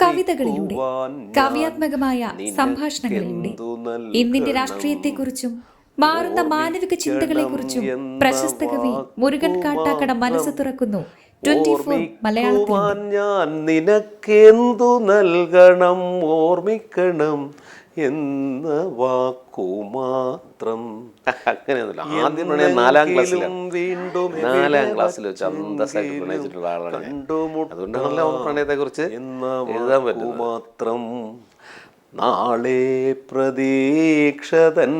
കവിതകളിലൂടെ കാവ്യാത്മകമായ സംഭാഷണങ്ങളിലൂടെ ഇന്നിന്റെ രാഷ്ട്രീയത്തെക്കുറിച്ചും മാറുന്ന മാനവിക ചിന്തകളെക്കുറിച്ചും പ്രശസ്ത കവി മുരുകൻ കാട്ടാക്കട മനസ്സ് തുറക്കുന്നു. ട്വന്റി ഫോർ മലയാളത്തിൽ ഞാൻ നിനക്കെന്തു നൽകണം? ഓർമ്മിക്കണം. എന്ന വാക്കു മാത്രം. അങ്ങനെയൊന്നുമില്ല. ആദ്യം പ്രണയം നാലാം ക്ലാസ്സിൽ വീണ്ടും നാലാം ക്ലാസ്സിൽ വെച്ച് അന്തസ്സായിട്ട് പ്രണയിച്ചിട്ടുള്ള ആളാണ്. അതുകൊണ്ടാണല്ലോ പ്രണയത്തെ കുറിച്ച് എഴുതാൻ പറ്റും മാത്രം. നാളെ പ്രതീക്ഷതൻ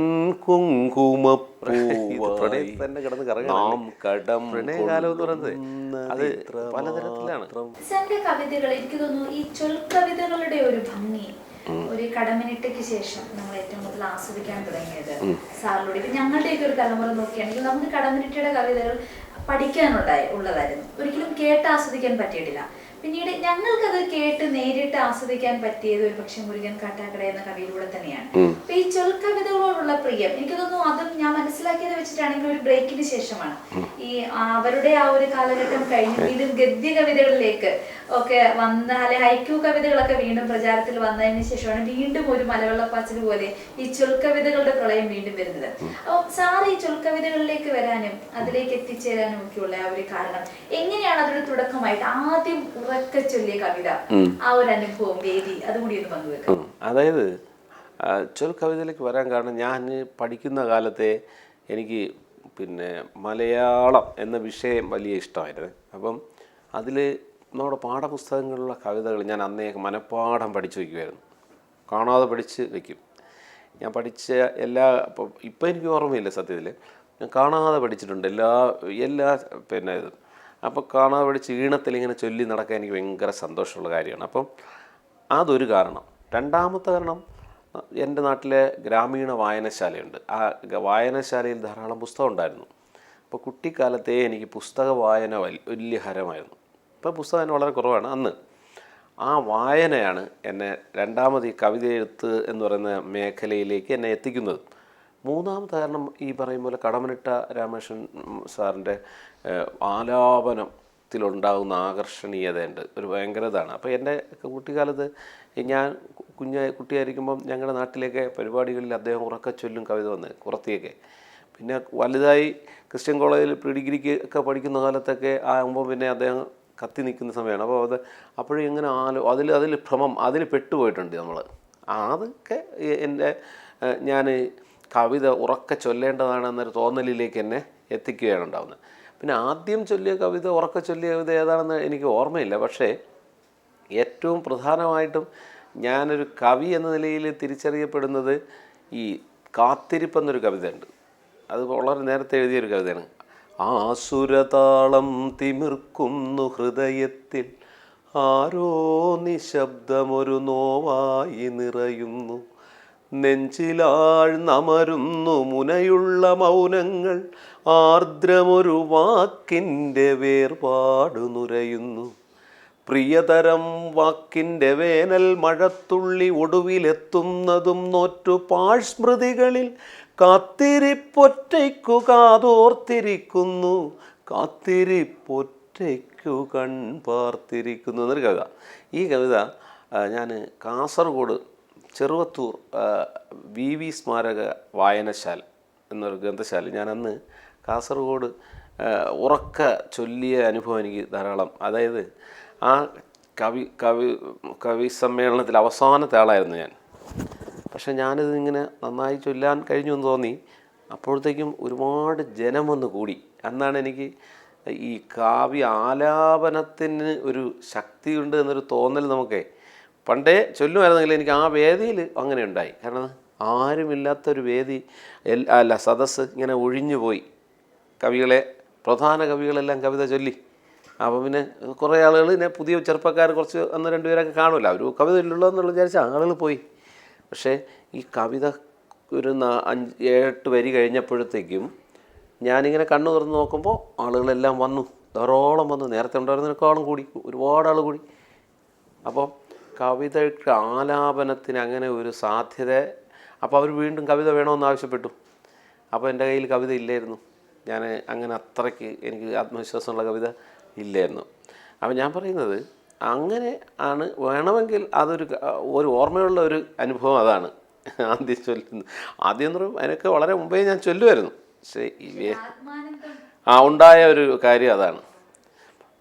നാം കടം പ്രണയകാലം എന്ന് പറയുന്നത് അത് പലതരത്തിലാണ്. കവിതകൾ എനിക്ക് തോന്നുന്നു ഈ ചൊൽക്കവിതകളുടെ ഒരു ഭംഗി. ഒരു കടമിനിട്ടയ്ക്ക് ശേഷം നമ്മൾ ഏറ്റവും കൂടുതൽ ആസ്വദിക്കാൻ തുടങ്ങിയത് സാറിലൂടെ ഇപ്പൊ ഞങ്ങളുടെയൊക്കെ ഒരു തലമുറ നോക്കുകയാണെങ്കിൽ നമുക്ക് കടമിനിട്ടയുടെ കവിതകൾ പഠിക്കാനുണ്ടായി ഉള്ളതായിരുന്നു. ഒരിക്കലും കേട്ട് ആസ്വദിക്കാൻ പറ്റിയിട്ടില്ല. പിന്നീട് ഞങ്ങൾക്കത് കേട്ട് നേരിട്ട് ആസ്വദിക്കാൻ പറ്റിയത് ഒരു പക്ഷെ മുരുകൻ കാട്ടാക്കട എന്ന കവിയിലൂടെ തന്നെയാണ്. അപ്പൊ ഈ ചൊൽക്കവിതകളോടുള്ള പ്രിയം എനിക്ക് തോന്നുന്നു അതും ഞാൻ മനസ്സിലാക്കിയത് വെച്ചിട്ടാണെങ്കിൽ ഒരു ബ്രേക്കിന് ശേഷമാണ്. ഈ അവരുടെ ആ ഒരു കാലഘട്ടം കഴിഞ്ഞ് വീണ്ടും ഗദ്യ കവിതകളിലേക്ക് ഒക്കെ വന്ന അല്ലെ ഹൈക്യൂ കവിതകളൊക്കെ വീണ്ടും പ്രചാരത്തിൽ വന്നതിന് ശേഷമാണ് വീണ്ടും ഒരു മലവെള്ളപ്പാച്ചിൽ പോലെ ഈ ചൊൽക്കവിതകളുടെ പ്രളയം വീണ്ടും വരുന്നത്. അപ്പോൾ സാർ ഈ ചൊൽക്കവിതകളിലേക്ക് വരാനും അതിലേക്ക് എത്തിച്ചേരാനും ഒക്കെയുള്ള ആ ഒരു കാരണം എങ്ങനെയാണ് തുടക്കമായിട്ട് ആദ്യം ഉറക്കെ ചൊല്ലിയ കവിത ആ ഒരു അനുഭവം വേദി അതുകൂടി ഒന്ന് പങ്കുവെക്കാം. അതായത് ചൊൽ കവിതയിലേക്ക് വരാൻ കാരണം ഞാൻ പഠിക്കുന്ന കാലത്തെ എനിക്ക് പിന്നെ മലയാളം എന്ന വിഷയം വലിയ ഇഷ്ടമായിരുന്നു. അപ്പം അതിൽ നമ്മുടെ പാഠപുസ്തകങ്ങളിലുള്ള കവിതകൾ ഞാൻ അന്നേ മനഃപ്പാഠം പഠിച്ചു വയ്ക്കുമായിരുന്നു കാണാതെ പഠിച്ച് വയ്ക്കും. ഞാൻ പഠിച്ച എല്ലാ ഇപ്പം ഇപ്പം എനിക്ക് ഓർമ്മയില്ല സത്യത്തിൽ ഞാൻ കാണാതെ പഠിച്ചിട്ടുണ്ട്. എല്ലാ എല്ലാ പിന്നെ ഇത് അപ്പോൾ കാണാതെ ഈണത്തിൽ ഇങ്ങനെ ചൊല്ലി നടക്കാൻ എനിക്ക് ഭയങ്കര സന്തോഷമുള്ള കാര്യമാണ്. അപ്പം അതൊരു കാരണം. രണ്ടാമത്തെ കാരണം എന്റെ നാട്ടിലെ ഗ്രാമീണ വായനശാലയുണ്ട്. ആ വായനശാലയിൽ ധാരാളം പുസ്തകം ഉണ്ടായിരുന്നു. അപ്പോൾ കുട്ടിക്കാലത്തെ എനിക്ക് പുസ്തക വായന വലിയ ഹരമായിരുന്നു. ഇപ്പോൾ പുസ്തകം വളരെ കുറവാണ്. അന്ന് ആ വായനയാണ് എന്നെ രണ്ടാമത് ഈ കവിത എഴുത്ത് എന്ന് പറയുന്ന മേഖലയിലേക്ക് എന്നെ എത്തിക്കുന്നത്. മൂന്നാമത്തെ കാരണം ഈ പറയും പോലെ കടമനിട്ട രാമകൃഷ്ണൻ സാറിന്റെ ആലാപനത്തിലുണ്ടാകുന്ന ആകർഷണീയതയുണ്ട്. ഒരു ഭയങ്കര ഇതാണ്. അപ്പോൾ എന്റെ കുട്ടിക്കാലത്ത് ഞാൻ കുഞ്ഞായി കുട്ടിയായിരിക്കുമ്പം ഞങ്ങളുടെ നാട്ടിലേക്ക് പരിപാടികളിൽ അദ്ദേഹം ഉറക്ക ചൊല്ലും കവിത വന്ന് കുറത്തിയൊക്കെ. പിന്നെ വലുതായി ക്രിസ്ത്യൻ കോളേജിൽ പ്രീ ഡിഗ്രിക്ക് ഒക്കെ പഠിക്കുന്ന കാലത്തൊക്കെ ആകുമ്പോൾ പിന്നെ അദ്ദേഹം കത്തി നിൽക്കുന്ന സമയമാണ്. അപ്പോൾ അത് അപ്പോഴും ഇങ്ങനെ ആലോ അതിൽ അതിൽ ഭ്രമം അതിൽ പെട്ടുപോയിട്ടുണ്ട് നമ്മൾ. അതൊക്കെ എന്റെ ഞാൻ കവിത ഉറക്ക ചൊല്ലേണ്ടതാണെന്നൊരു തോന്നലിലേക്ക് എന്നെ എത്തിക്കുകയാണ് ഉണ്ടാകുന്നത് പിന്നെ ആദ്യം ചൊല്ലിയ കവിത ഉറക്ക ചൊല്ലിയ കവിത ഏതാണെന്ന് എനിക്ക് ഓർമ്മയില്ല. പക്ഷേ ഏറ്റവും പ്രധാനമായിട്ടും ഞാനൊരു കവി എന്ന നിലയിൽ തിരിച്ചറിയപ്പെടുന്നത് ഈ കാത്തിരിപ്പ് എന്നൊരു കവിതയുണ്ട്. അത് വളരെ നേരത്തെ എഴുതിയൊരു കവിതയാണ്. ആസുരതാളം തിമിർക്കുന്നു ഹൃദയത്തിൽ ആരോ നിശബ്ദമൊരു നോവായി നിറയുന്നു. നെഞ്ചിലാഴ്ന്നമരുന്നു മുനയുള്ള മൗനങ്ങൾ ആർദ്രമൊരു വാക്കിന്റെ വേർപാടു നുരയുന്നു. പ്രിയതരം വാക്കിന്റെ വേനൽ മഴത്തുള്ളി ഒടുവിലെത്തുന്നതും നോറ്റു പാഴ്സ്മൃതികളിൽ കാത്തിരിപ്പൊറ്റയ്ക്കു കാതോർത്തിരിക്കുന്നു. കാത്തിരിപ്പൊറ്റയ്ക്കു കൺ പാർത്തിരിക്കുന്നു. എന്നൊരു കവിത ഈ കവിത ഞാൻ കാസർഗോഡ് ചെറുവത്തൂർ വി വി സ്മാരക വായനശാല എന്നൊരു ഗ്രന്ഥശാല ഞാൻ അന്ന് കാസർഗോഡ് ഉറക്ക ചൊല്ലിയ അനുഭവം എനിക്ക് ധാരാളം. അതായത് ആ കവി കവി കവി സമ്മേളനത്തിൽ അവസാനത്തെ ആളായിരുന്നു ഞാൻ. പക്ഷേ ഞാനിത് ഇങ്ങനെ നന്നായി ചൊല്ലാൻ കഴിഞ്ഞു എന്ന് തോന്നി. അപ്പോഴത്തേക്കും ഒരുപാട് ജനം വന്ന് കൂടി. അന്നാണ് എനിക്ക് ഈ കാവ്യ ആലാപനത്തിന് ഒരു ശക്തിയുണ്ട് എന്നൊരു തോന്നൽ നമുക്കേ പണ്ടേ ചൊല്ലുമായിരുന്നെങ്കിൽ എനിക്ക് ആ വേദിയിൽ അങ്ങനെ ഉണ്ടായി കാരണം ആരുമില്ലാത്തൊരു വേദി അല്ല സദസ്സ് ഇങ്ങനെ ഒഴിഞ്ഞു പോയി. കവികളെ പ്രധാന കവികളെല്ലാം കവിത ചൊല്ലി. അപ്പോൾ പിന്നെ കുറേ ആളുകൾ പിന്നെ പുതിയ ചെറുപ്പക്കാർ കുറച്ച് ഒന്ന് രണ്ടുപേരൊക്കെ കാണുമല്ലോ. അവർ കവിത ഇല്ലല്ലോ എന്നുള്ള വിചാരിച്ച ആളുകൾ പോയി. പക്ഷേ ഈ കവിത ഒരു അഞ്ച് ഏഴെട്ട് വരി കഴിഞ്ഞപ്പോഴത്തേക്കും ഞാനിങ്ങനെ കണ്ണു തുറന്ന് നോക്കുമ്പോൾ ആളുകളെല്ലാം വന്നു. ധാരാളം വന്നു. നേരത്തെ ഉണ്ടായിരുന്നതിനേക്കാളും കൂടി ഒരുപാട് ആൾ കൂടി. അപ്പോൾ കവിതയ്ക്ക് ആലാപനത്തിന് അങ്ങനെ ഒരു സാധ്യത. അപ്പോൾ അവർ വീണ്ടും കവിത വേണമെന്ന് ആവശ്യപ്പെട്ടു. അപ്പോൾ എന്റെ കയ്യിൽ കവിത ഇല്ലായിരുന്നു. ഞാൻ അങ്ങനെ അത്രയ്ക്ക് എനിക്ക് ആത്മവിശ്വാസമുള്ള കവിത ഇല്ലായിരുന്നു. അപ്പോൾ ഞാൻ പറയുന്നത് അങ്ങനെ ആണ്. വേണമെങ്കിൽ അതൊരു ഒരു ഓർമ്മയുള്ള ഒരു അനുഭവം അതാണ്. ആദ്യം ചൊല്ലുന്നത്. ആദ്യം എന്ന് പറയുമ്പോൾ അതിനൊക്കെ വളരെ മുമ്പേ ഞാൻ ചൊല്ലുമായിരുന്നു. പക്ഷേ ആ ഉണ്ടായ ഒരു കാര്യം അതാണ്.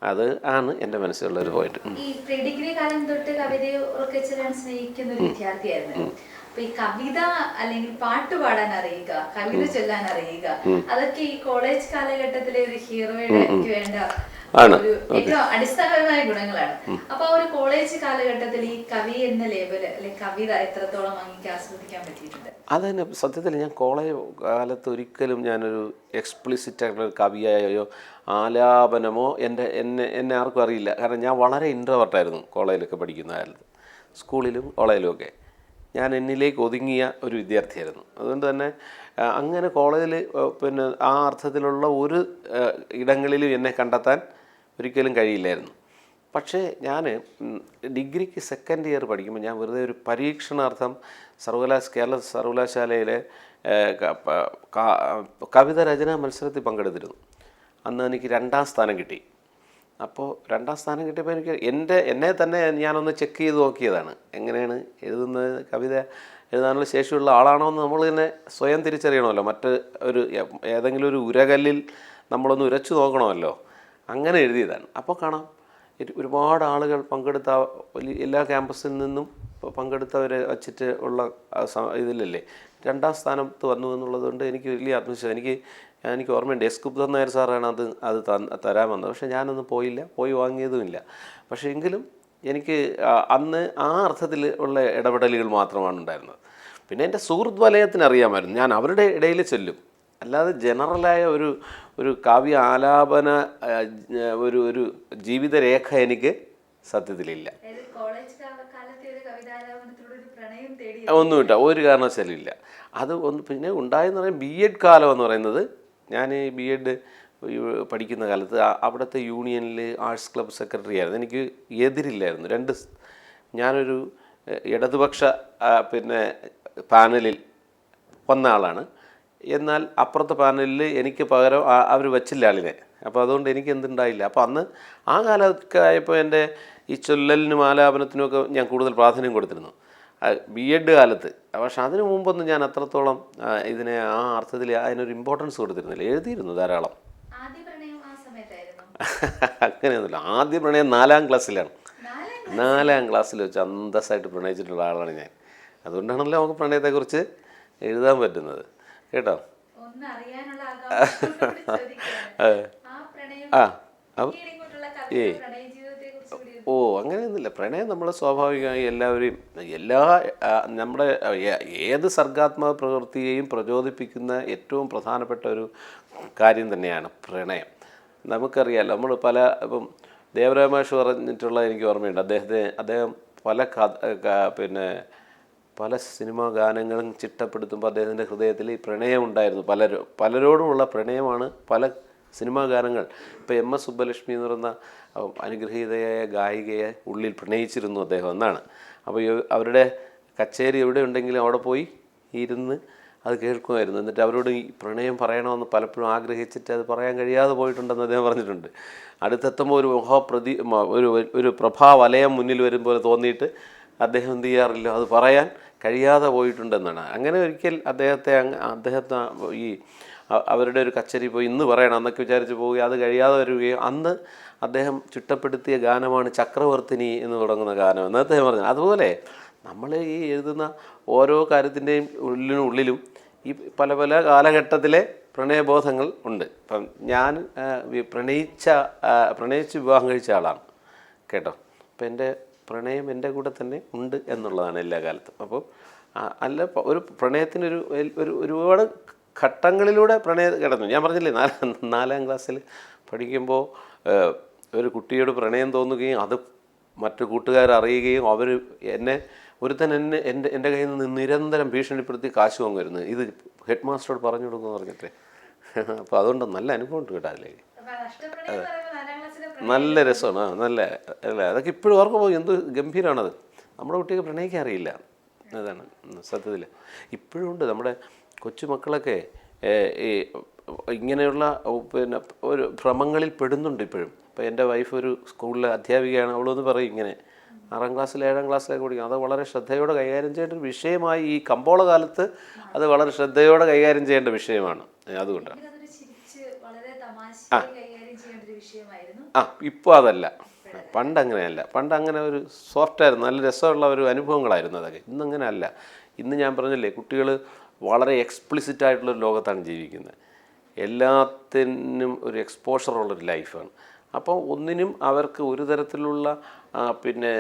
അത് ആണ് എന്റെ മനസ്സിലുള്ള ഒരു പോയിന്റ് ഈ പ്രീ ഡിഗ്രി കാലം തൊട്ട് കവിതയെ ഉറക്കെ ചെല്ലാൻ സ്നേഹിക്കുന്ന ഒരു വിദ്യാർത്ഥിയായിരുന്നു. അപ്പൊ ഈ കവിത അല്ലെങ്കിൽ പാട്ട് പാടാൻ അറിയുക കവിത ചൊല്ലാൻ അറിയുക അതൊക്കെ ഈ കോളേജ് കാലഘട്ടത്തിലെ ഒരു ഹീറോയുടെ വേണ്ട ആണ്. അടിസ്ഥാനപരമായ ഗുണങ്ങളാണ്. അപ്പൊ ആ ഒരു കോളേജ് കാലഘട്ടത്തിൽ ഈ കവി എന്ന ലേബൽ അല്ലെങ്കിൽ കവിത എത്രത്തോളം അങ്ങേക്ക് ആസ്വദിക്കാൻ പറ്റിയിട്ടുണ്ട്? അതന്നെ സത്യത്തിൽ ഞാൻ കോളേജ് കാലത്ത് ഒരിക്കലും ഞാനൊരു എക്സ്പ്ലിസിറ്റ് ആയിട്ടുള്ള കവിയായോ ആലാപനമോ എന്റെ എന്നെ എന്നെ ആർക്കും അറിയില്ല. കാരണം ഞാൻ വളരെ ഇൻട്രവർട്ടായിരുന്നു കോളേജിലൊക്കെ പഠിക്കുന്ന കാലത്ത്. സ്കൂളിലും കോളേജിലും ഒക്കെ. ഞാൻ എന്നിലേക്ക് ഒതുങ്ങിയ ഒരു വിദ്യാർത്ഥിയായിരുന്നു. അതുകൊണ്ട് തന്നെ അങ്ങനെ കോളേജിൽ പിന്നെ ആ അർത്ഥത്തിലുള്ള ഒരു ഇടങ്ങളിലും എന്നെ കണ്ടെത്താൻ ഒരിക്കലും കഴിയില്ലായിരുന്നു. പക്ഷേ ഞാൻ ഡിഗ്രിക്ക് സെക്കൻഡ് ഇയർ പഠിക്കുമ്പോൾ ഞാൻ വെറുതെ ഒരു പരീക്ഷണാർത്ഥം സർവകലാശ കേരള സർവകലാശാലയിലെ കവിത രചനാ മത്സരത്തിൽ പങ്കെടുത്തിരുന്നു. അന്ന് എനിക്ക് രണ്ടാം സ്ഥാനം കിട്ടി. അപ്പോൾ രണ്ടാം സ്ഥാനം കിട്ടിയപ്പോൾ എനിക്ക് എന്റെ എന്നെ തന്നെ ഞാനൊന്ന് ചെക്ക് ചെയ്ത് നോക്കിയതാണ്. എങ്ങനെയാണ് എഴുതുന്നത് കവിത എഴുതാനുള്ള ശേഷിയുള്ള ആളാണോ എന്ന് നമ്മൾ തന്നെ സ്വയം തിരിച്ചറിയണമല്ലോ. മറ്റ് ഒരു ഏതെങ്കിലും ഒരു ഉരകല്ലിൽ നമ്മളൊന്ന് ഉരച്ചു നോക്കണമല്ലോ. അങ്ങനെ എഴുതിയതാണ്. അപ്പോൾ കാണാം ഒരുപാട് ആളുകൾ പങ്കെടുത്ത എല്ലാ ക്യാമ്പസിൽ നിന്നും പങ്കെടുത്തവരെ വച്ചിട്ട് ഉള്ള ഇതിലല്ലേ? രണ്ടാം സ്ഥാനത്ത് വന്നു എന്നുള്ളത് കൊണ്ട് എനിക്ക് വലിയ ആത്മവിശ്വാസം എനിക്ക് എനിക്ക് ഓർമ്മയുണ്ട്. എസ് കുപ്തൻ നായർ സാറാണ് അത് അത് തരാൻ വന്നത്. പക്ഷേ ഞാനൊന്നും പോയില്ല പോയി വാങ്ങിയതുമില്ല. പക്ഷേ എങ്കിലും എനിക്ക് അന്ന് ആ അർത്ഥത്തിൽ ഉള്ള ഇടപെടലുകൾ മാത്രമാണ് ഉണ്ടായിരുന്നത്. പിന്നെ എന്റെ സുഹൃത്ത് വലയത്തിന് അറിയാമായിരുന്നു ഞാൻ അവരുടെ ഇടയിൽ ചെല്ലും. അല്ലാതെ ജനറലായ ഒരു ഒരു കാവ്യ ആലാപന ഒരു ഒരു ജീവിതരേഖ എനിക്ക് സത്യത്തിലില്ല. ഒന്നുമില്ല ഒരു കാരണവശാലും ഇല്ല അത് ഒന്ന് പിന്നെ ഉണ്ടായെന്ന് പറയുന്നത് ബി എഡ് കാലം എന്ന് പറയുന്നത്. ഞാൻ ബി എഡ് പഠിക്കുന്ന കാലത്ത് അവിടുത്തെ യൂണിയനിൽ ആർട്സ് ക്ലബ് സെക്രട്ടറി ആയിരുന്നു. എനിക്ക് എതിരില്ലായിരുന്നു. രണ്ട് ഞാനൊരു ഇടതുപക്ഷ പിന്നെ പാനലിൽ വന്ന ആളാണ്. എന്നാൽ അപ്പുറത്തെ പാനലിൽ എനിക്ക് പകരം അവർ വെച്ചില്ല ആളിനെ. അപ്പോൾ അതുകൊണ്ട് എനിക്ക് എന്തുണ്ടായില്ല. അപ്പോൾ അന്ന് ആ കാലമൊക്കെ ആയപ്പോൾ എന്റെ ഈ ചൊല്ലലിനും ആലാപനത്തിനുമൊക്കെ ഞാൻ കൂടുതൽ പ്രാധാന്യം കൊടുത്തിരുന്നു. ബി എഡ് കാലത്ത്. പക്ഷെ അതിനു മുമ്പൊന്നും ഞാൻ അത്രത്തോളം ഇതിനെ ആ അർത്ഥത്തിൽ അതിനൊരു ഇമ്പോർട്ടൻസ് കൊടുത്തിരുന്നില്ല. എഴുതിയിരുന്നു ധാരാളം. അങ്ങനെയൊന്നുമില്ല. ആദ്യ പ്രണയം നാലാം ക്ലാസ്സിലാണ്. നാലാം നാലാം ക്ലാസ്സിൽ വെച്ച് അന്തസ്സായിട്ട് പ്രണയിച്ചിട്ടുള്ള ആളാണ് ഞാൻ. അതുകൊണ്ടാണല്ലോ നമുക്ക് പ്രണയത്തെക്കുറിച്ച് എഴുതാൻ പറ്റുന്നത്. കേട്ടോ. ആ. കൂടി ഓ അങ്ങനെയൊന്നുമില്ല. പ്രണയം നമ്മളെ സ്വാഭാവികമായി എല്ലാവരെയും എല്ലാ നമ്മുടെ ഏത് സർഗാത്മക പ്രവൃത്തിയെയും പ്രചോദിപ്പിക്കുന്ന ഏറ്റവും പ്രധാനപ്പെട്ട ഒരു കാര്യം തന്നെയാണ് പ്രണയം. നമുക്കറിയാലോ നമ്മൾ പല ഇപ്പം ദേവരാമാഷ് പറഞ്ഞിട്ടുള്ള എനിക്ക് ഓർമ്മയുണ്ട്. അദ്ദേഹത്തെ അദ്ദേഹം പല പിന്നെ പല സിനിമാ ഗാനങ്ങളും ചിട്ടപ്പെടുത്തുമ്പോൾ അദ്ദേഹത്തിന്റെ ഹൃദയത്തിൽ ഈ പ്രണയം ഉണ്ടായിരുന്നു. പലരും പലരോടുമുള്ള പ്രണയമാണ് പല സിനിമാ ഗാനങ്ങൾ. ഇപ്പോൾ എം എസ് സുബ്ബലക്ഷ്മി എന്ന് പറയുന്ന അനുഗ്രഹീതയായ ഗായികയെ ഉള്ളിൽ പ്രണയിച്ചിരുന്നു അദ്ദേഹം എന്നാണ്. അപ്പോൾ അവരുടെ കച്ചേരി എവിടെ ഉണ്ടെങ്കിലും അവിടെ പോയി ഇരുന്ന് അത് കേൾക്കുമായിരുന്നു. എന്നിട്ട് അവരോട് ഈ പ്രണയം പറയണമെന്ന് പലപ്പോഴും ആഗ്രഹിച്ചിട്ട് അത് പറയാൻ കഴിയാതെ പോയിട്ടുണ്ടെന്ന് അദ്ദേഹം പറഞ്ഞിട്ടുണ്ട്. അടുത്തെത്തുമ്പോൾ ഒരു മഹാപ്രതി ഒരു ഒരു പ്രഭാവലയം മുന്നിൽ വരുമ്പോൾ തോന്നിയിട്ട് അദ്ദേഹം എന്ത് ചെയ്യാറില്ല? അത് പറയാൻ കഴിയാതെ പോയിട്ടുണ്ടെന്നാണ്. അങ്ങനെ ഒരിക്കൽ അദ്ദേഹത്തെ അദ്ദേഹത്തെ ഈ അവരുടെ ഒരു കച്ചേരി പോയി ഇന്ന് പറയണം എന്നൊക്കെ വിചാരിച്ച് പോവുകയും അത് കഴിയാതെ വരികയും അന്ന് അദ്ദേഹം ചിട്ടപ്പെടുത്തിയ ഗാനമാണ് ചക്രവർത്തിനി എന്ന് തുടങ്ങുന്ന ഗാനം എന്ന് അദ്ദേഹം പറഞ്ഞു. അതുപോലെ നമ്മൾ ഈ എഴുതുന്ന ഓരോ കാര്യത്തിന്റെയും ഉള്ളിനും ഉള്ളിലും ഈ പല പല കാലഘട്ടത്തിലെ പ്രണയബോധങ്ങൾ ഉണ്ട്. ഇപ്പം ഞാൻ പ്രണയിച്ച പ്രണയിച്ച് വിവാഹം കഴിച്ച ആളാണ്. കേട്ടോ? അപ്പം എന്റെ പ്രണയം എന്റെ കൂടെ തന്നെ ഉണ്ട് എന്നുള്ളതാണ് എല്ലാ കാലത്തും. അപ്പോൾ അല്ല ഒരു പ്രണയത്തിനൊരു ഒരു ഒരു ഒരുപാട് ഘട്ടങ്ങളിലൂടെ പ്രണയം കിടന്നു. ഞാൻ പറഞ്ഞില്ലേ നാലാം നാലാം ക്ലാസ്സിൽ പഠിക്കുമ്പോൾ ഒരു കുട്ടിയോട് പ്രണയം തോന്നുകയും അത് മറ്റു കൂട്ടുകാർ അറിയുകയും അവർ എന്നെ ഒരുത്തൻ എന്നെ എന്റെ എന്റെ കയ്യിൽ നിന്ന് നിരന്തരം ഭീഷണിപ്പെടുത്തി കാശ് വാങ്ങുമായിരുന്നു ഇത് ഹെഡ് മാസ്റ്ററോട് പറഞ്ഞു കൊടുക്കുമെന്ന് പറഞ്ഞിട്ട്. അപ്പോൾ അതുകൊണ്ട് നല്ല അനുഭവം ഉണ്ട് കേട്ടോ അതിലേക്ക്. നല്ല രസമാണ്. ആ നല്ല അല്ല? അതൊക്കെ ഇപ്പോഴും ഓർക്കുമ്പോൾ എന്ത് ഗംഭീരമാണത് നമ്മുടെ കുട്ടിക്ക് പ്രണയിക്കാൻ അറിയില്ല അതാണ് സത്യത്തിൽ ഇപ്പോഴും ഉണ്ട് നമ്മുടെ കൊച്ചുമക്കളൊക്കെ ഈ ഇങ്ങനെയുള്ള പിന്നെ ഒരു ഭ്രമങ്ങളിൽ പെടുന്നുണ്ട് ഇപ്പോഴും. ഇപ്പോൾ എന്റെ വൈഫ് ഒരു സ്കൂളിലെ അധ്യാപികയാണ് അവളൊന്ന് പറയും ഇങ്ങനെ. ആറാം ക്ലാസ്സിൽ ഏഴാം ക്ലാസ്സിലൊക്കെ പഠിക്കും. അത് വളരെ ശ്രദ്ധയോടെ കൈകാര്യം ചെയ്യേണ്ട ഒരു വിഷയമായി ഈ കമ്പോള കാലത്ത് അത് വളരെ ശ്രദ്ധയോടെ കൈകാര്യം ചെയ്യേണ്ട വിഷയമാണ്. അതുകൊണ്ടാണ്. അതൊരു ആ ഇപ്പോൾ അതല്ല. പണ്ട് അങ്ങനെയല്ല പണ്ട് അങ്ങനെ ഒരു സോഫ്റ്റ് ആയിരുന്നു നല്ല രസമുള്ള ഒരു അനുഭവങ്ങളായിരുന്നു അതൊക്കെ. ഇന്നങ്ങനെ അല്ല ഇന്ന് ഞാൻ പറഞ്ഞില്ലേ കുട്ടികൾ വളരെ എക്സ്പ്ലിസിറ്റ് ആയിട്ടുള്ള ഒരു ലോകത്താണ് ജീവിക്കുന്നത്. എല്ലാത്തിനും ഒരു എക്സ്പോഷറുള്ളൊരു ലൈഫാണ് അപ്പോൾ ഒന്നിനും അവർക്ക് ഒരു തരത്തിലുള്ള പിന്നെ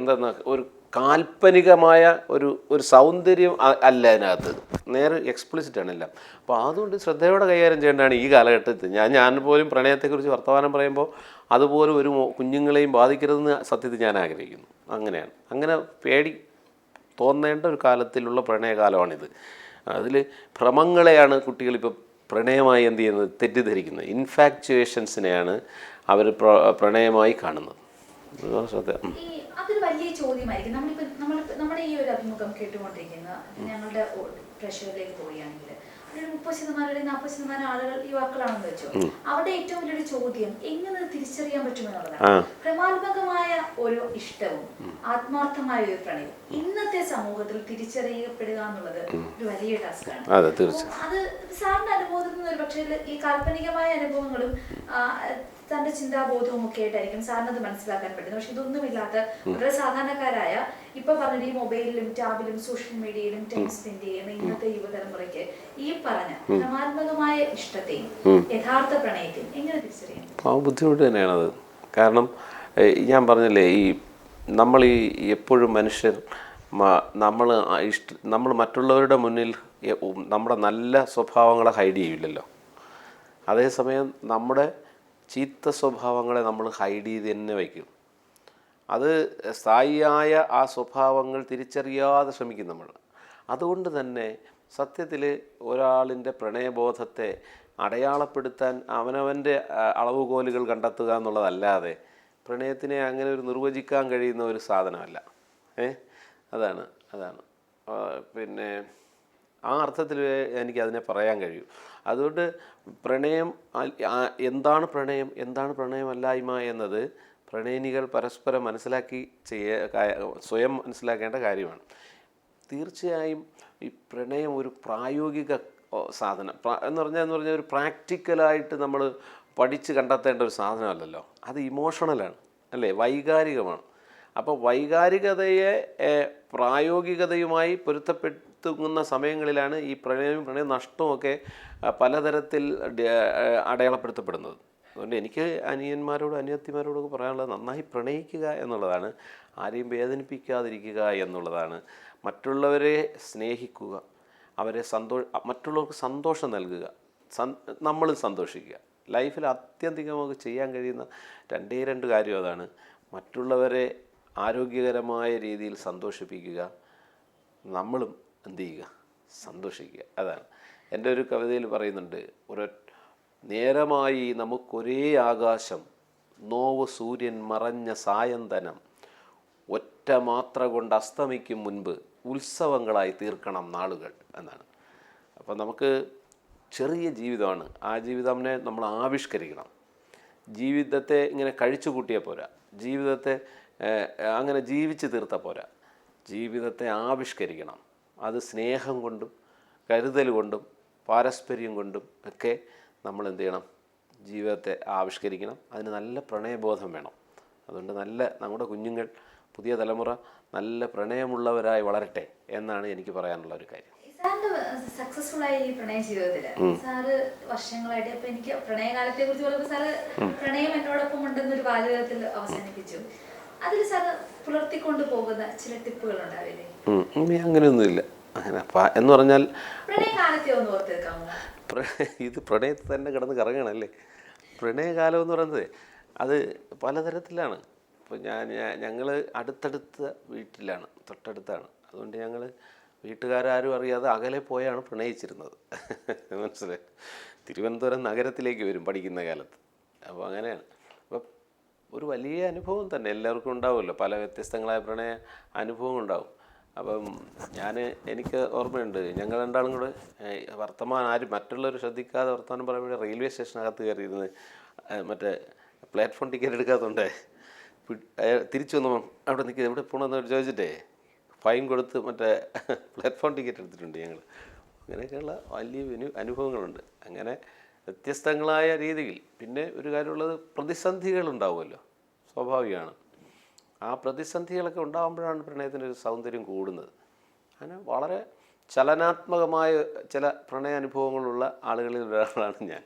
എന്താ ഒരു കാൽപ്പനികമായ ഒരു ഒരു സൗന്ദര്യം അല്ല അതിനകത്ത്. നേരെ എക്സ്പ്ലിസിറ്റ് ആണ് എല്ലാം. അപ്പോൾ അതുകൊണ്ട് ശ്രദ്ധയോടെ കൈകാര്യം ചെയ്യേണ്ടതാണ് ഈ കാലഘട്ടത്തിൽ. ഞാൻ ഞാൻ പോലും പ്രണയത്തെക്കുറിച്ച് വർത്തമാനം പറയുമ്പോൾ അതുപോലും ഒരു കുഞ്ഞുങ്ങളെയും ബാധിക്കരുതെന്ന് സത്യത്തിൽ ഞാൻ ആഗ്രഹിക്കുന്നു. അങ്ങനെയാണ്. അങ്ങനെ പേടി തോന്നേണ്ട ഒരു കാലത്തിലുള്ള പ്രണയകാലമാണിത്. അതിൽ ഭ്രമങ്ങളെയാണ് കുട്ടികളിപ്പോൾ പ്രണയമായി എന്ത് ചെയ്യുന്നത്? തെറ്റിദ്ധരിക്കുന്നത്. ഇൻഫാക്ച്വേഷൻസിനെയാണ് അവർ പ്രണയമായി കാണുന്നത്. ശ്രദ്ധ അതൊരു വലിയ ചോദ്യമായിരിക്കും. നമ്മളിപ്പോ നമ്മൾ നമ്മുടെ ഈ ഒരു അഭിമുഖം കേട്ടുകൊണ്ടിരിക്കുന്ന ഞങ്ങളുടെ പ്രഷറിലേക്ക് പോവുകയാണെങ്കിൽ ഒരു മുപ്പത് ശതമാനം അല്ലെങ്കിൽ നാൽപ്പത് ശതമാനം ആളുകൾ യുവാക്കളാണെന്ന് വെച്ചു. അവിടെ ഏറ്റവും വലിയൊരു ചോദ്യം എങ്ങനെ തിരിച്ചറിയാൻ പറ്റുമെന്നുള്ളതാണ് ക്രമാത്മകമായ ഒരു ഇഷ്ടവും ആത്മാർത്ഥമായ ഒരു പ്രണയവും ഇന്നത്തെ സമൂഹത്തിൽ തിരിച്ചറിയപ്പെടുക എന്നുള്ളത് ഒരു വലിയ ടാസ്ക്കാണ്. അതെ സാറിന്റെ അനുഭവത്തിൽ നിന്ന് ഒരു പക്ഷേ ഈ കാൽപ്പനികമായ അനുഭവങ്ങളും തന്റെ ചിന്താബോധവും ഒക്കെ ആയിട്ടായിരിക്കും സാറിന് അത് മനസ്സിലാക്കാൻ പറ്റുന്നത്. പക്ഷെ ഇതൊന്നുമില്ലാത്ത വളരെ സാധാരണക്കാരായ ഇപ്പൊ പറഞ്ഞ ഈ മൊബൈലിലും ടാബിലും സോഷ്യൽ മീഡിയയിലും ടൈം സ്പെൻഡ് ചെയ്യുന്ന ഇന്നത്തെ യുവതലമുറയ്ക്ക് ഈ പറഞ്ഞ ഭ്രമാത്മകമായ ഇഷ്ടത്തെയും യഥാർത്ഥ പ്രണയത്തെയും എങ്ങനെ തിരിച്ചറിയാം? ആ ബുദ്ധിമുട്ട് തന്നെയാണത്. കാരണം ഞാൻ പറഞ്ഞില്ലേ ഈ നമ്മൾ ഈ എപ്പോഴും മനുഷ്യർ നമ്മൾ ഇഷ്ട നമ്മൾ മറ്റുള്ളവരുടെ മുന്നിൽ നമ്മുടെ നല്ല സ്വഭാവങ്ങളെ ഹൈഡ് ചെയ്യില്ലല്ലോ അതേസമയം നമ്മുടെ ചീത്ത സ്വഭാവങ്ങളെ നമ്മൾ ഹൈഡ് ചെയ്ത് തന്നെ വയ്ക്കും. അത് സ്ഥായിയായ ആ സ്വഭാവങ്ങൾ തിരിച്ചറിയാതെ ശ്രമിക്കും നമ്മൾ. അതുകൊണ്ട് തന്നെ സത്യത്തിൽ ഒരാളിന്റെ പ്രണയബോധത്തെ അടയാളപ്പെടുത്താൻ അവനവന്റെ അളവുകോലുകൾ കണ്ടെത്തുക എന്നുള്ളതല്ലാതെ പ്രണയത്തിനെ അങ്ങനെ ഒരു നിർവചിക്കാൻ കഴിയുന്ന ഒരു സാധനമല്ല. ഏ? അതാണ് അതാണ്. പിന്നെ ആ അർത്ഥത്തിൽ എനിക്ക് അതിനെ പറയാൻ കഴിയും. അതുകൊണ്ട് പ്രണയം എന്താണ് പ്രണയം? എന്താണ് പ്രണയമല്ലായ്മ എന്നത് പ്രണയിനികൾ പരസ്പരം മനസ്സിലാക്കി ചെയ്യ സ്വയം മനസ്സിലാക്കേണ്ട കാര്യമാണ്. തീർച്ചയായും ഈ പ്രണയം ഒരു പ്രായോഗിക സാധനം. എന്ന് പറഞ്ഞാൽ എന്ന് പറഞ്ഞാൽ ഒരു പ്രാക്ടിക്കലായിട്ട് നമ്മൾ പഠിച്ച് കണ്ടെത്തേണ്ട ഒരു സാധനമല്ലല്ലോ. അത് ഇമോഷണലാണ് അല്ലേ? വൈകാരികമാണ്. അപ്പോൾ വൈകാരികതയെ പ്രായോഗികതയുമായി പൊരുത്തപ്പെടുത്തുന്ന സമയങ്ങളിലാണ് ഈ പ്രണയ നഷ്ടവും ഒക്കെ പലതരത്തിൽ അടയാളപ്പെടുത്തപ്പെടുന്നത്. അതുകൊണ്ട് എനിക്ക് അനിയന്മാരോടും അനിയത്തിമാരോടൊക്കെ പറയാനുള്ളത് നന്നായി പ്രണയിക്കുക എന്നുള്ളതാണ്. ആരെയും വേദനിപ്പിക്കാതിരിക്കുക എന്നുള്ളതാണ്. മറ്റുള്ളവരെ സ്നേഹിക്കുക അവരെ സന്തോ മറ്റുള്ളവർക്ക് സന്തോഷം നൽകുക സൻ നമ്മളും സന്തോഷിക്കുക. ലൈഫിൽ അത്യന്തികം നമുക്ക് ചെയ്യാൻ കഴിയുന്ന രണ്ടേ രണ്ട് കാര്യം അതാണ്. മറ്റുള്ളവരെ ആരോഗ്യകരമായ രീതിയിൽ സന്തോഷിപ്പിക്കുക നമ്മളും എന്ത് ചെയ്യുക? സന്തോഷിക്കുക. അതാണ്. എന്റെ ഒരു കവിതയിൽ പറയുന്നുണ്ട് ഒരു നേരമായി നമുക്കൊരേ ആകാശം നോവ് സൂര്യൻ മറഞ്ഞ സായന്തനം ഒറ്റ മാത്ര കൊണ്ട് അസ്തമിക്കും മുൻപ് ഉത്സവങ്ങളായി തീർക്കണം നാളുകൾ എന്നാണ്. അപ്പോൾ നമുക്ക് ചെറിയ ജീവിതമാണ്. ആ ജീവിതത്തിനെ നമ്മൾ ആവിഷ്കരിക്കണം. ജീവിതത്തെ ഇങ്ങനെ കഴിച്ചു കൂട്ടിയാൽ പോരാ. ജീവിതത്തെ അങ്ങനെ ജീവിച്ച് തീർത്ത പോരാ. ജീവിതത്തെ ആവിഷ്കരിക്കണം. അത് സ്നേഹം കൊണ്ടും കരുതൽ കൊണ്ടും പാരസ്പര്യം കൊണ്ടും ഒക്കെ നമ്മൾ എന്ത് ചെയ്യണം ജീവിതത്തെ ആവിഷ്കരിക്കണം. അതിന് നല്ല പ്രണയബോധം വേണം. അതുകൊണ്ട് നല്ല നമ്മുടെ കുഞ്ഞുങ്ങൾ പുതിയ തലമുറ നല്ല പ്രണയമുള്ളവരായി വളരട്ടെ എന്നാണ് എനിക്ക് പറയാനുള്ള ഒരു കാര്യം. സക്സസ്ഫുൾ ആയ ഈ പ്രണയ ജീവിതത്തിൽ സാറ് വർഷങ്ങളായിട്ട് ഇപ്പൊ എനിക്ക് പ്രണയകാലത്തെ കുറിച്ച് പറയുമ്പോൾ സാറ് പ്രണയം എന്നോടൊപ്പം ഉണ്ടെന്നൊരു വാചകത്തിൽ അവസാനിപ്പിച്ചു. അതിൽ സാറ് പുലർത്തിക്കൊണ്ട് പോകുന്ന ചില ടിപ്പുകൾ ഉണ്ടാവില്ലേ? അങ്ങനെയൊന്നുമില്ല. അങ്ങനെ എന്ന് പറഞ്ഞാൽ പ്രണയകാലത്തെ ഒന്ന് ഓർത്തെടുക്കാമോ ഇത് പ്രണയത്തിൽ തന്നെ കിടന്ന് കറങ്ങണല്ലേ? പ്രണയകാലം എന്ന് പറയുന്നത് അത് പലതരത്തിലാണ്. ഇപ്പോൾ ഞാൻ ഞങ്ങൾ അടുത്തടുത്ത വീട്ടിലാണ് തൊട്ടടുത്താണ്. അതുകൊണ്ട് ഞങ്ങൾ വീട്ടുകാരും അറിയാതെ അകലെ പോയാണ് പ്രണയിച്ചിരുന്നത്. മനസ്സിലായി? തിരുവനന്തപുരം നഗരത്തിലേക്ക് വരും പഠിക്കുന്ന കാലത്ത്. അപ്പോൾ അങ്ങനെയാണ്. അപ്പോൾ ഒരു വലിയ അനുഭവം തന്നെ എല്ലാവർക്കും ഉണ്ടാവുമല്ലോ. പല വ്യത്യസ്തങ്ങളായ പ്രണയ അനുഭവം ഉണ്ടാവും. അപ്പം ഞാൻ എനിക്ക് ഓർമ്മയുണ്ട്. ഞങ്ങൾ രണ്ടാളും കൂടെ വർത്തമാനം ആരും മറ്റുള്ളവർ ശ്രദ്ധിക്കാതെ വർത്തമാനം പറയുമ്പോൾ റെയിൽവേ സ്റ്റേഷനകത്ത് കയറിയിരുന്ന് മറ്റേ പ്ലാറ്റ്ഫോം ടിക്കറ്റ് എടുക്കാത്തതുകൊണ്ടേ തിരിച്ചു വന്നു അവിടെ നിൽക്കുന്നത് എവിടെ പോകണമെന്ന് ചോദിച്ചിട്ടേ ഫൈൻ കൊടുത്ത് മറ്റേ പ്ലാറ്റ്ഫോം ടിക്കറ്റ് എടുത്തിട്ടുണ്ട് ഞങ്ങൾ. അങ്ങനെയൊക്കെയുള്ള വലിയ അനു അനുഭവങ്ങളുണ്ട്. അങ്ങനെ വ്യത്യസ്തങ്ങളായ രീതിയിൽ. പിന്നെ ഒരു കാര്യമുള്ളത് പ്രതിസന്ധികളുണ്ടാവുമല്ലോ സ്വാഭാവികമാണ്. ആ പ്രതിസന്ധികളൊക്കെ ഉണ്ടാകുമ്പോഴാണ് പ്രണയത്തിന്റെ ഒരു സൗന്ദര്യം കൂടുന്നത്. അങ്ങനെ വളരെ ചലനാത്മകമായ ചില പ്രണയാനുഭവങ്ങളുള്ള ആളുകളിൽ ഒരാളാണ് ഞാൻ.